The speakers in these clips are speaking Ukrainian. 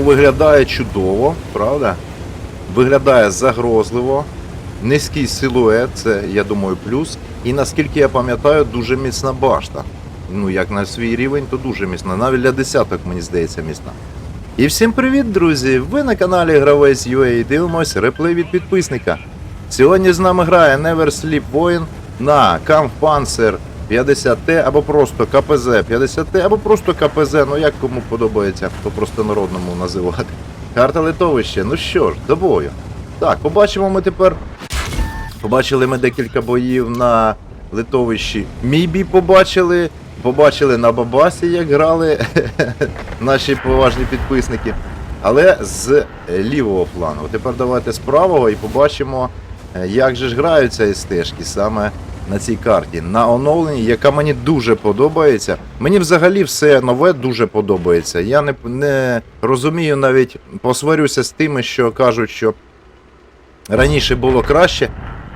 Виглядає чудово, правда? Виглядає загрозливо. Низький силует, це, я думаю, плюс. І наскільки я пам'ятаю, дуже міцна башта. Ну, як на свій рівень, то дуже міцна. Навіть для десяток, мені здається, міцна. І всім привіт, друзі! Ви на каналі Гравець UA і дивимось реплей від підписника. Сьогодні з нами грає Never Sleep Воїн на Kampfpanzer 50T або просто КПЗ 50T, або просто КПЗ, ну як кому подобається, по простонародному називати. Карта литовище, ну що ж, до бою. Так, побачимо ми тепер. Побачили ми декілька боїв на литовищі. Мій бій побачили. Побачили на Бабасі, як грали наші поважні підписники. Але з лівого флангу. Тепер давайте з правого і побачимо, е, як же ж граються СТшки саме на цій карті. На оновленні, яка мені дуже подобається. Мені взагалі все нове дуже подобається. Я не, не розумію навіть, посварюся з тими, що кажуть, що раніше було краще.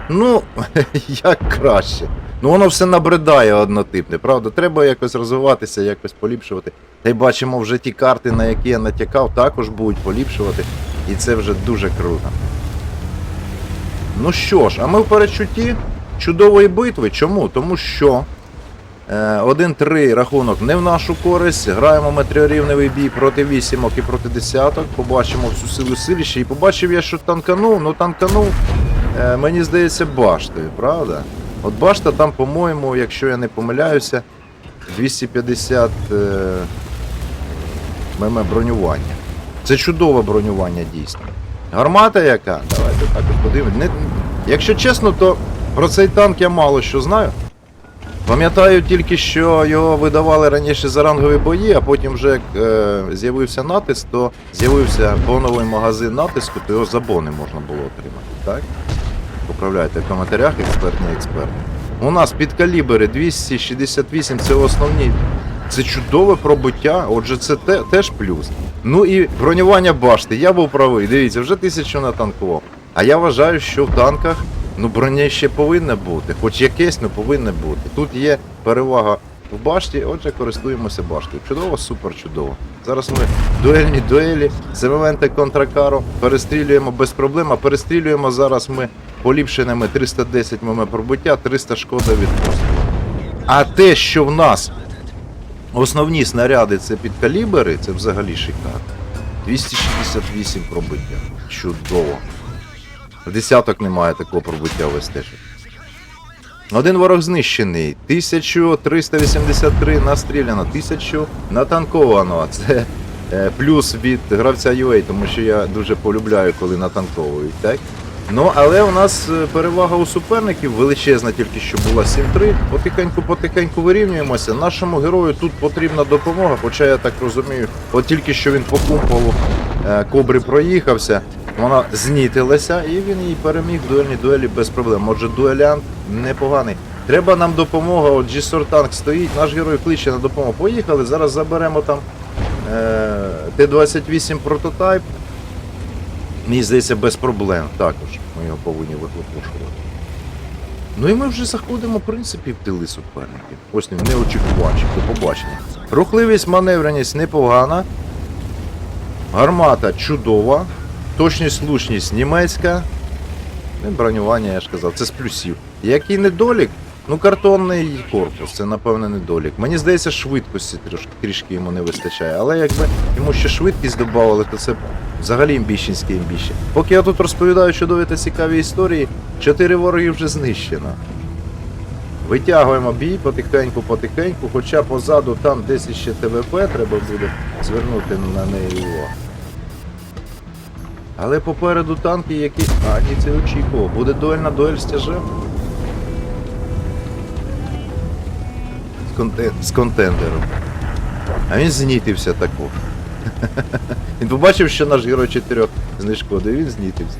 Ну, як краще. Ну воно все набридає однотипне, правда? Треба якось розвиватися, якось поліпшувати. Та й бачимо, вже ті карти, на які я натякав, також будуть поліпшувати. І це вже дуже круто. Ну що ж, а ми в передчутті чудової битви. Чому? Тому що е, 1-3 рахунок не в нашу користь. Граємо ми трьорівневий бій проти вісімок і проти десяток. Побачимо всю силу силіще. І побачив я, що танканув, ну танканув, е, мені здається, баштою, правда? От башта там, по-моєму, якщо я не помиляюся, 250 е, мм бронювання. Це чудове бронювання дійсно. Гармата яка? Давайте так от подивимось. Якщо чесно, то про цей танк я мало що знаю. Пам'ятаю тільки, що його видавали раніше за рангові бої, а потім вже як е, з'явився натиск, то з'явився боновий магазин натиску, то його за бони можна було отримати, так? Поправляйте в коментарях, експерт, не експерт. У нас підкалібри 268 це основні. Це чудове пробиття, отже, це те, теж плюс. Ну і бронювання башти. Я був правий. Дивіться, вже тисячу натанкував. А я вважаю, що в танках ну, броня ще повинна бути. Хоч якесь, ну повинна бути. Тут є перевага в башті, отже, користуємося баштою. Чудово, супер чудово. Зараз ми дуельні дуелі, з контракару перестрілюємо без проблем, а перестрілюємо зараз ми поліпшеними 310 мм пробиття, 300 шкода від пострілу. А те, що в нас основні снаряди це підкалібери, це взагалі шикарно. 268 пробиття. Чудово. Десяток немає такого пробиття в Один ворог знищений. 1383 настріляно, 1000 натанковано. Це е, плюс від гравця UA, тому що я дуже полюбляю, коли натанковують, так? Ну, але у нас е, перевага у суперників величезна, тільки що була 7-3. Потихеньку-потихеньку вирівнюємося. Нашому герою тут потрібна допомога, хоча я так розумію, от тільки що він по кумполу е, кобри проїхався, вона знітилася і він її переміг в дуельній дуелі без проблем. Отже, дуелянт непоганий. Треба нам допомога, от G-Sor танк стоїть, наш герой кличе на допомогу. Поїхали, зараз заберемо там е, Т-28 прототайп. Мені здається, без проблем також. Ми його повинні вихлопушувати. Ну і ми вже заходимо, в принципі, в тили суперників. Ось не неочікувачі, до побачення. Рухливість, маневреність непогана. Гармата чудова. Точність, слушність німецька. Ну, і бронювання, я ж казав, це з плюсів. Який недолік? Ну, картонний корпус, це напевне недолік. Мені здається, швидкості трошки, трішки йому не вистачає. Але якби йому ще швидкість додавали, то це взагалі імбіщенське імбіще. Поки я тут розповідаю чудові та цікаві історії, чотири вороги вже знищено. Витягуємо бій потихеньку, потихеньку, хоча позаду там десь іще ТВП треба буде звернути на неї увагу. Але попереду танки, які. А, ні, це очікував. Буде дуельна дуель з тяжем. З, контен... з контендером. А він знітився також. Він побачив, що наш герой 4 знешкодив, він знітився.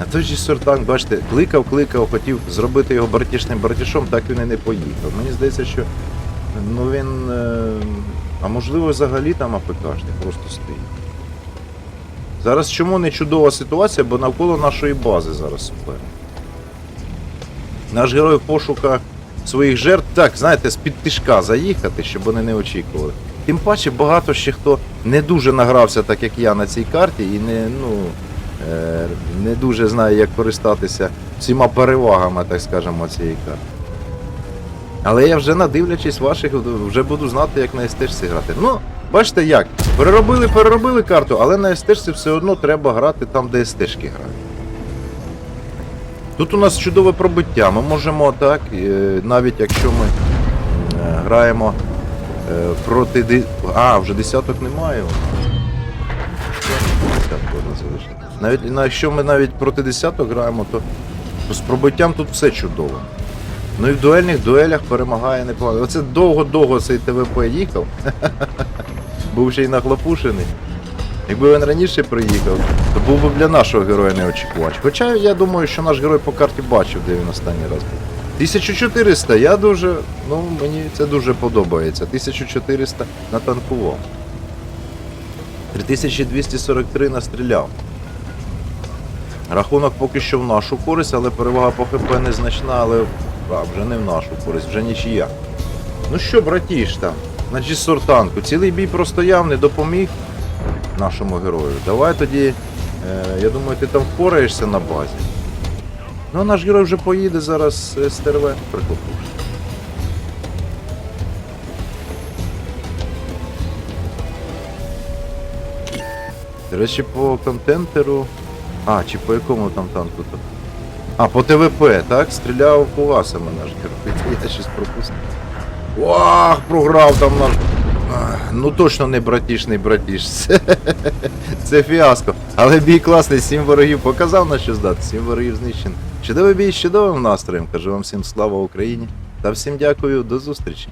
А той же сортанк, бачите, кликав, кликав, хотів зробити його братішним братішом, так він і не поїхав. Мені здається, що ну він. Е... А можливо взагалі там АПКшник просто стоїть. Зараз чому не чудова ситуація, бо навколо нашої бази зараз супер. Наш герой в пошуках своїх жертв, так, знаєте, з-під тишка заїхати, щоб вони не очікували. Тим паче багато ще хто не дуже награвся, так як я на цій карті, і не, ну, е, не дуже знає, як користатися всіма перевагами, так скажемо, цієї карти. Але я вже надивлячись ваших, вже буду знати, як на СТшці грати. Ну, бачите як, переробили, переробили карту, але на СТшці все одно треба грати там, де СТшки грають. Тут у нас чудове пробиття. Ми можемо так, е, навіть якщо ми е, граємо е, проти. А, вже десяток немає. Навіть якщо ми навіть проти десяток граємо, то з пробиттям тут все чудово. Ну і в дуельних дуелях перемагає непогано. Оце довго-довго цей ТВП їхав. Був ще й нахлопушений. Якби він раніше приїхав, то був би для нашого героя неочікувач. Хоча я думаю, що наш герой по карті бачив, де він останній раз був. 1400, я дуже. Ну, мені це дуже подобається. 1400 натанкував. 3243 настріляв. Рахунок поки що в нашу користь, але перевага по ХП незначна, але а, вже не в нашу користь, вже нічия. Ну що, братіш там, на G-сортанку, цілий бій простояв, не допоміг нашому герою. Давай тоді, е, я думаю, ти там впораєшся на базі. Ну, наш герой вже поїде зараз з СТРВ прихопив. До речі, по контентеру. А, чи по якому там танку то? А, по ТВП, так? Стріляв фугасами наш герой. Я щось пропустив. Ох, програв там наш. Ну точно не братіш, не братіш. Це, це фіаско. Але бій класний, сім ворогів показав на що здати, сім ворогів знищено. Чудовий бій з чудовим настроєм. Кажу вам всім слава Україні. Та всім дякую, до зустрічі.